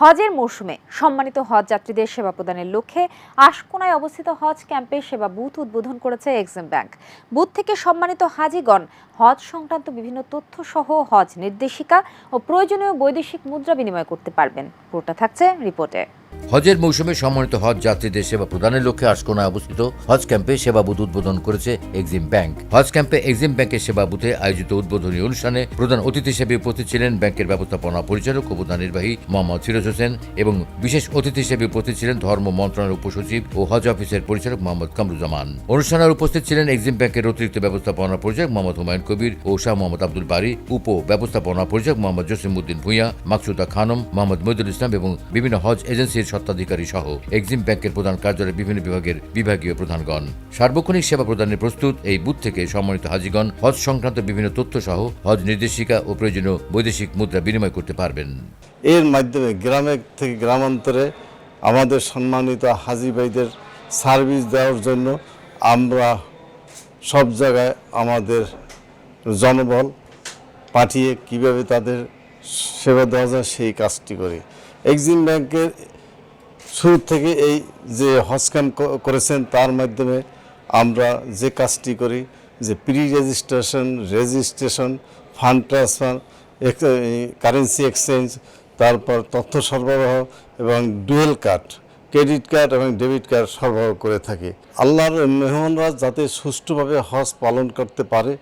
হজের মৌসুমে সম্মানিত হজ যাত্রীদের সেবা প্রদানের লক্ষ্যে আশকোনায় অবস্থিত হজ ক্যাম্পে সেবা বুথ উদ্বোধন করেছে এক্সিম ব্যাংক। বুথ থেকে সম্মানিত হাজিগণ হজ সংক্রান্ত বিভিন্ন তথ্য সহ হজ নির্দেশিকা ও প্রয়োজনীয় বৈদেশিক মুদ্রা বিনিময় করতে পারবেন। পুরোটা থাকছে রিপোর্টে। হজের মৌসুমে সম্মানিত হজ যাত্রীদের সেবা প্রদানের লক্ষ্যে আশকোনায় অবস্থিত হজ ক্যাম্পে সেবা বুথ উদ্বোধন করেছে এক্সিম ব্যাংক। হজ ক্যাম্পে এক্সিম ব্যাংকের সেবা বুথে আয়োজিত উদ্বোধনী অনুষ্ঠানে প্রধান অতিথি হিসেবে উপস্থিত ছিলেন ব্যাংকের ব্যবস্থাপনা পরিচালক ও প্রধান নির্বাহী মোহাম্মদ ফিরোজ হোসেন এবং বিশেষ অতিথি হিসেবে উপস্থিত ছিলেন ধর্ম মন্ত্রণালয়ের উপসচিব ও হজ অফিসের পরিচালক মোহাম্মদ কামরুজ্জামান। অনুষ্ঠানে উপস্থিত ছিলেন এক্সিম ব্যাংকের অতিরিক্ত ব্যবস্থাপনা পরিচালক মোহাম্মদ হুমায়ুন কবির ও শাহ মোহাম্মদ আব্দুল বারি, উপ ব্যবস্থাপনা পরিচালক মোহাম্মদ জসিমউদ্দিন ভূঁইয়া, মাকসুদা খানম, মোহাম্মদ মহিদুল ইসলাম এবং বিভিন্ন হজ এজেন্সির স্বত্বাধিকারী সহ এক্সিম ব্যাংকের প্রধান কার্যালয়ের বিভিন্ন বিভাগের বিভাগীয় প্রধানগণ। সার্বক্ষণিক সেবা প্রদানের প্রস্তুত এই বুথ থেকে সম্মানিত হাজিগণ হজ সংক্রান্ত বিভিন্ন তথ্য সহ হজ নির্দেশিকা ও প্রয়োজনীয় বৈদেশিক মুদ্রা বিনিময় করতে পারবেন। এর মাধ্যমে গ্রামে থেকে গ্রামান্তরে আমাদের সম্মানিত হাজি ভাইদের সার্ভিস দেওয়ার জন্য আমরা সব জায়গায় আমাদের জনবল পাঠিয়ে কীভাবে তাদের সেবা দেওয়া যায় সেই কাজটি করি। এক্সিম ব্যাংকের শুরু থেকে এই যে ক্যাম্প করেছেন, তার মাধ্যমে আমরা যে কাজটি করি, যে pre registration registration fund transfer currency exchange তারপর তথ্য সরবরাহ এবং ডুয়েল কার্ড ক্রেডিট কার্ড এবং ডেবিট কার্ড সরবরাহ করে থাকি। আল্লাহর মেহমানরা যাতে সুষ্ঠুভাবে হজ পালন করতে পারে।